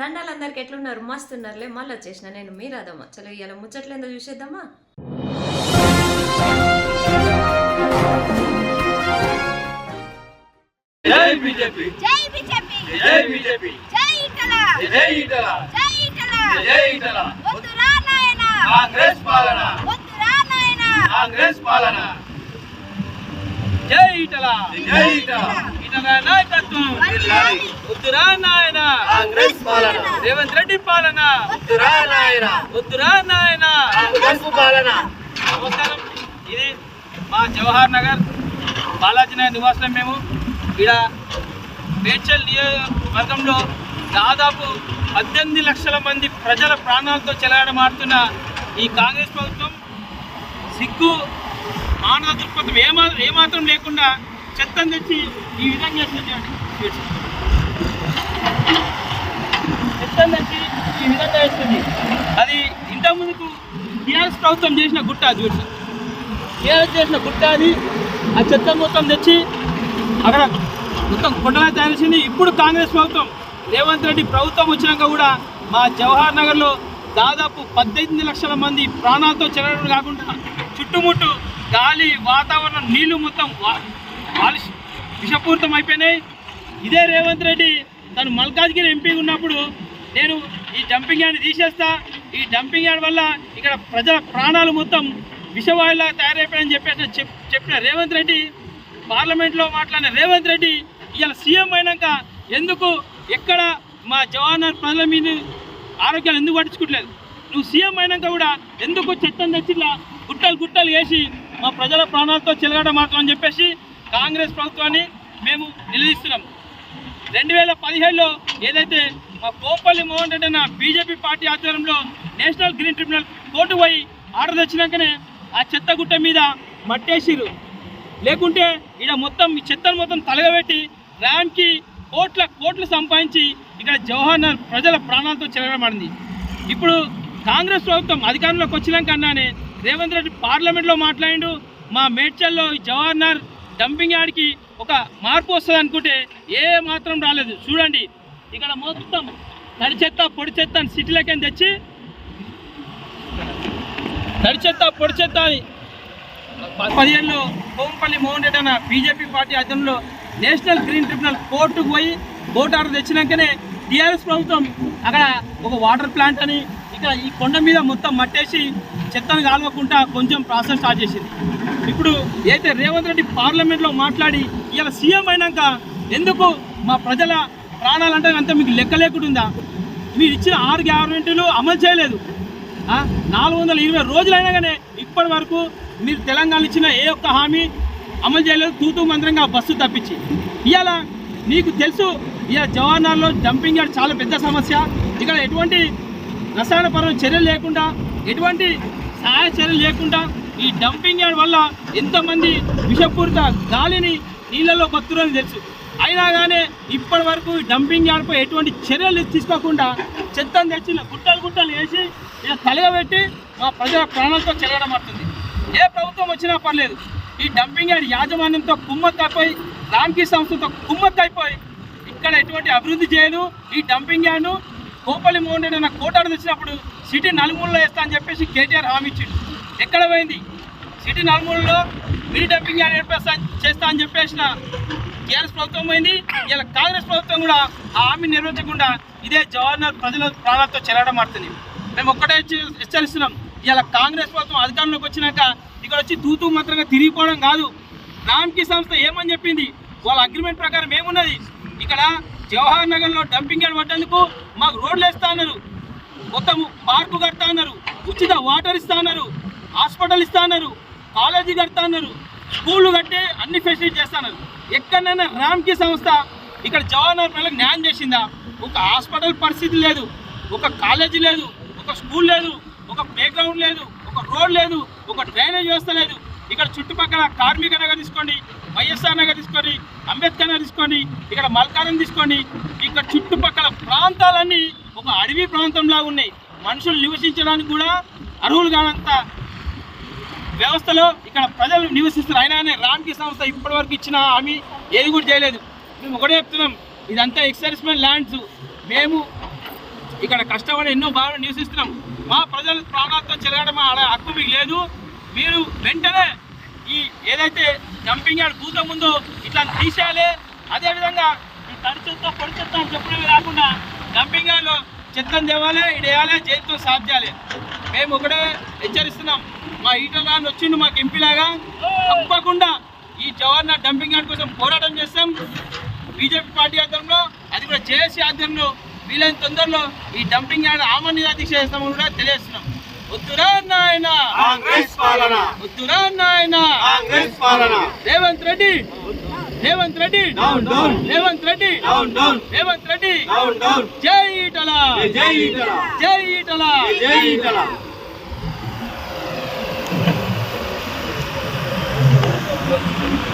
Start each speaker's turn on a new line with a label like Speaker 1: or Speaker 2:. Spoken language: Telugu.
Speaker 1: దండాలు అందరికి ఎట్లున్నారు? మస్తు ఉన్నారులే మళ్ళీ వచ్చేసిన నేను. మీ రాదమ్మ చలో ఇవాళ ముచ్చట్లేందో చూసేద్దామా?
Speaker 2: జై బీజేపీ.
Speaker 3: జై బీజేపీ.
Speaker 2: జై బీజేపీ.
Speaker 3: జై ఇటల.
Speaker 2: జై ఇటల.
Speaker 3: జై ఇటల.
Speaker 2: జై ఇటల.
Speaker 3: వద్దురా నాయన.
Speaker 2: కాంగ్రెస్ పాలన.
Speaker 3: వద్దురా నాయన.
Speaker 2: కాంగ్రెస్ పాలన.
Speaker 4: జై ఇటల.
Speaker 2: జై ఇటల.
Speaker 4: ఇటల నాయకత్వం. వద్దురా నాయన.
Speaker 2: కాంగ్రెస్ పాలన.
Speaker 4: రేవంత్ రెడ్డి పాలన.
Speaker 2: వద్దురా నాయన.
Speaker 4: వద్దురా నాయన.
Speaker 2: కాంగ్రెస్ పాలన.
Speaker 4: నమస్కారం. ఇది మా జవహర్ నగర్ బాలాజీ నగర్ నివాసులం మేము. ఇక్కడ మేడ్చల్ నియోజకవర్గంలో దాదాపు పద్దెనిమిది లక్షల మంది ప్రజల ప్రాణాలతో చెలగాడమాడుతున్న ఈ కాంగ్రెస్ ప్రభుత్వం సిగ్గు మానవ దృక్పథం ఏమా ఏమాత్రం లేకుండా చెత్తను తెచ్చి ఈ విధంగా చేస్తుంది చెత్తం చెత్తను తెచ్చి ఈ విధంగా వేస్తుంది అది ఇంతకుముందుకు టీఆర్ఎస్ ప్రభుత్వం చేసిన గుట్ట అది చూసి టీఆర్ఎస్ చేసిన గుట్ట అది. ఆ చెత్త మొత్తం తెచ్చి అక్కడ మొత్తం కొండలా తయారు చేసింది. ఇప్పుడు కాంగ్రెస్ ప్రభుత్వం రేవంత్ రెడ్డి ప్రభుత్వం వచ్చినాక కూడా మా జవహర్ నగర్లో దాదాపు పద్దెనిమిది లక్షల మంది ప్రాణాలతో చెరగడం కాకుండా చుట్టుముట్టు గాలి వాతావరణం నీళ్ళు మొత్తం వా- విషపూరితం అయిపోయినాయి. ఇదే రేవంత్ రెడ్డి తను మల్కాజ్గిరి ఎంపీ ఉన్నప్పుడు నేను ఈ డంపింగ్ యార్డ్ తీసేస్తా. ఈ డంపింగ్ యార్డ్ వల్ల ఇక్కడ ప్రజల ప్రాణాలు మొత్తం విషవాయులా తయారైపోయాయని చెప్పేసి చెప్ చెప్పిన రేవంత్ రెడ్డి పార్లమెంట్లో మాట్లాడిన రేవంత్ రెడ్డి ఇవాళ సీఎం అయినాక ఎందుకు ఎక్కడ మా జవాన్ ప్రజల మీద ఆరోగ్యాలు ఎందుకు పట్టించుకోవట్లేదు? నువ్వు సీఎం అయినాక కూడా ఎందుకు చెత్తను తెచ్చిలా గుట్టలు గుట్టలు వేసి మా ప్రజల ప్రాణాలతో చెలగడ మాత్రం అని చెప్పేసి కాంగ్రెస్ ప్రభుత్వాన్ని మేము నిలదీస్తున్నాం. రెండు వేల పదిహేడులో ఏదైతే మా కోపల్లి మోహన్ రెడ్డి అన్న బీజేపీ పార్టీ ఆధ్వర్యంలో నేషనల్ గ్రీన్ ట్రిబ్యునల్ కోర్టు పోయి ఆర్డర్ తెచ్చినాకనే ఆ చెత్త గుట్ట మీద మట్టేసిరు లేకుంటే ఇక్కడ మొత్తం ఈ చెత్తను మొత్తం తలగబెట్టి ర్యాంక్కి కోట్ల కోట్లు సంపాదించి ఇక్కడ జవహర్ నగర్ ప్రజల ప్రాణాలతో చెలగడబడింది ఇప్పుడు కాంగ్రెస్ ప్రభుత్వం అధికారంలోకి వచ్చినాకన్నానే రేవంత్ రెడ్డి పార్లమెంట్లో మాట్లాడిండు మా మేడ్చల్లో ఈ జవహర్ డంపింగ్ యార్డ్కి ఒక మార్పు వస్తుంది అనుకుంటే ఏ మాత్రం రాలేదు. చూడండి ఇక్కడ మొత్తం తడి చెత్త పొడి చెత్త అని సిటీలకి తెచ్చి తడి చెత్త పొడి చెత్త అని పదిహేనులో కోంపల్లి మోహన్ రెడ్డి అన్న బీజేపీ పార్టీ ఆధ్వర్యంలో నేషనల్ గ్రీన్ ట్రిబ్యునల్ కోర్టుకు పోయి కోర్టు ఆర్డర్ తెచ్చినాకనే టీఆర్ఎస్ ప్రభుత్వం అక్కడ ఒక వాటర్ ప్లాంట్ అని ఇక్కడ ఈ కొండ మీద మొత్తం మట్టేసి చెత్తను కాలువకుండా కొంచెం ప్రాసెస్ స్టార్ట్ చేసింది. ఇప్పుడు అయితే రేవంత్ రెడ్డి పార్లమెంట్లో మాట్లాడి ఇలా సీఎం అయినాక ఎందుకు మా ప్రజల ప్రాణాలంటే అంత మీకు లెక్క లేకుండా మీరు ఇచ్చిన ఆరు గ్యారంటీలు అమలు చేయలేదు. నాలుగు వందల ఇరవై రోజులైనా కానీ ఇప్పటి వరకు మీరు తెలంగాణ ఇచ్చిన ఏ ఒక్క హామీ అమలు చేయలేదు. తూతూ మంత్రంగా బస్సు తప్పించి. ఇవాళ నీకు తెలుసు ఇక జవహర్లాల్లో డంపింగ్ యార్డ్ చాలా పెద్ద సమస్య. ఇక్కడ ఎటువంటి రసాయన పరమైన చర్యలు లేకుండా ఎటువంటి సహాయ చర్యలు లేకుండా ఈ డంపింగ్ యార్డ్ వల్ల ఎంతమంది విషపూరిత గాలిని నీళ్ళలో బతురని తెలుసు. అయినా కానీ ఇప్పటి వరకు ఈ డంపింగ్ యార్డ్పై ఎటువంటి చర్యలు తీసుకోకుండా చెత్తను తెచ్చిన గుట్టలు గుట్టలు వేసి ఇలా తలగబెట్టి మా ప్రజల ప్రాణాలతో చెరగడం అవుతుంది. ఏ ప్రభుత్వం వచ్చినా పర్లేదు ఈ డంపింగ్ యార్డ్ యాజమాన్యంతో కుమ్మక్కైపోయి రామ్కీ సంస్థతో కుమ్మక్కైపోయి ఇక్కడ ఎటువంటి అభివృద్ధి చేయను. ఈ డంపింగ్ యార్డ్ను కోపల్లి మోహన్ రెడ్డి అన్న కోటాడు తెచ్చినప్పుడు సిటీ నలుమూలలో వేస్తా అని చెప్పేసి కేటీఆర్ హామీ ఇచ్చిండు. ఎక్కడ పోయింది? సిటీ నలుమూలలో మినీ డంపింగ్ యార్డ్ ఏర్పేస్తా చేస్తా అని చెప్పేసిన టీఆర్ఎస్ ప్రభుత్వం పోయింది. ఇలా కాంగ్రెస్ ప్రభుత్వం కూడా ఆ హామీ నిర్వహించకుండా ఇదే జవహర్లాల్ ప్రజల ప్రాణాలతో చెరగడం మారుతుంది మేము ఒక్కటే హెచ్చరిస్తున్నాం. ఇలా కాంగ్రెస్ ప్రభుత్వం అధికారంలోకి వచ్చినాక ఇక్కడ వచ్చి తూతూ మాత్రంగా తిరిగిపోవడం కాదు. రామ్కి సంస్థ ఏమని చెప్పింది? వాళ్ళ అగ్రిమెంట్ ప్రకారం ఏమున్నది? ఇక్కడ జవహర్ నగర్లో డంపింగ్ యార్డ్ పట్టేందుకు మాకు రోడ్లు వేస్తా అన్నారు మొత్తం పార్కు కడతా అన్నారు ఉచిత వాటర్ ఇస్తా అన్నారు హాస్పిటల్ ఇస్తా అన్నారు కాలేజీ కడతా అన్నారు స్కూళ్ళు కట్టే అన్ని ఫెసిలిటీ చేస్తున్నారు. ఎక్కడైనా రామ్కి సంస్థ ఇక్కడ జవహర్ పిల్లలకు న్యాయం చేసిందా? ఒక హాస్పిటల్ పరిస్థితి లేదు. ఒక కాలేజీ లేదు. ఒక స్కూల్ లేదు. ఒక ప్లే గ్రౌండ్ లేదు. ఒక రోడ్ లేదు. ఒక డ్రైనేజ్ వ్యవస్థ లేదు. ఇక్కడ చుట్టుపక్కల కార్మిక నగర్ తీసుకోండి వైఎస్ఆర్ నగర్ తీసుకోండి అంబేద్కర్ నగర్ తీసుకోండి ఇక్కడ మల్కారం తీసుకోండి. ఇక్కడ చుట్టుపక్కల ప్రాంతాలన్నీ ఒక అడవి ప్రాంతంలా ఉన్నాయి. మనుషులు నివసించడానికి కూడా అర్హులు కానంత వ్యవస్థలో ఇక్కడ ప్రజలు నివసిస్తున్నారు. అయినా రాంకి సంస్థ ఇప్పటివరకు ఇచ్చిన హామీ ఏది కూడా చేయలేదు. మేము ఒకటే చెప్తున్నాం ఇదంతా ఎక్సైజ్మెంట్ ల్యాండ్స్. మేము ఇక్కడ కష్టపడి ఎన్నో బాగా నివసిస్తున్నాం. మా ప్రజల ప్రాణాలతో చెలగడం అలా హక్కు మీకు లేదు. మీరు వెంటనే ఈ ఏదైతే డంపింగ్ యార్డ్ కూత ముందో ఇట్లా తీసేయాలి. అదేవిధంగా ఈ తడి చెత్త పొడి చెత్త అని చెప్పడమే కాకుండా డంపింగ్ యార్డ్లో చెత్తను తేవాలి ఇడేయాలి చేతితో సాధ్ చేయాలి. మేము ఒకటే హెచ్చరిస్తున్నాం. మా హీటర్ రాని వచ్చిండు మాకు ఎంపీలాగా తప్పకుండా ఈ జవహర్లాల్ డంపింగ్ యార్డ్ కోసం పోరాటం చేస్తాం. బీజేపీ పార్టీ ఆధ్వర్యంలో అది కూడా జేఏసీ ఆధ్వర్యంలో వీలైన తొందరలో ఈ డంపింగ్ యార్డ్ ఆమరణ దీక్ష చేస్తామని కూడా తెలియజేస్తున్నాం. వద్దురా నాయన.
Speaker 2: కాంగ్రెస్ పాలన.
Speaker 4: వద్దురా నాయన.
Speaker 2: కాంగ్రెస్ పాలన.
Speaker 4: Revanth Reddy. Revanth Reddy.
Speaker 2: Down down.
Speaker 4: Revanth Reddy.
Speaker 2: Down down.
Speaker 4: Revanth Reddy.
Speaker 2: Down down.
Speaker 4: జై ఈటల.
Speaker 2: జై ఈటల.
Speaker 4: జై ఈటల.
Speaker 2: జై ఈటల.
Speaker 4: జై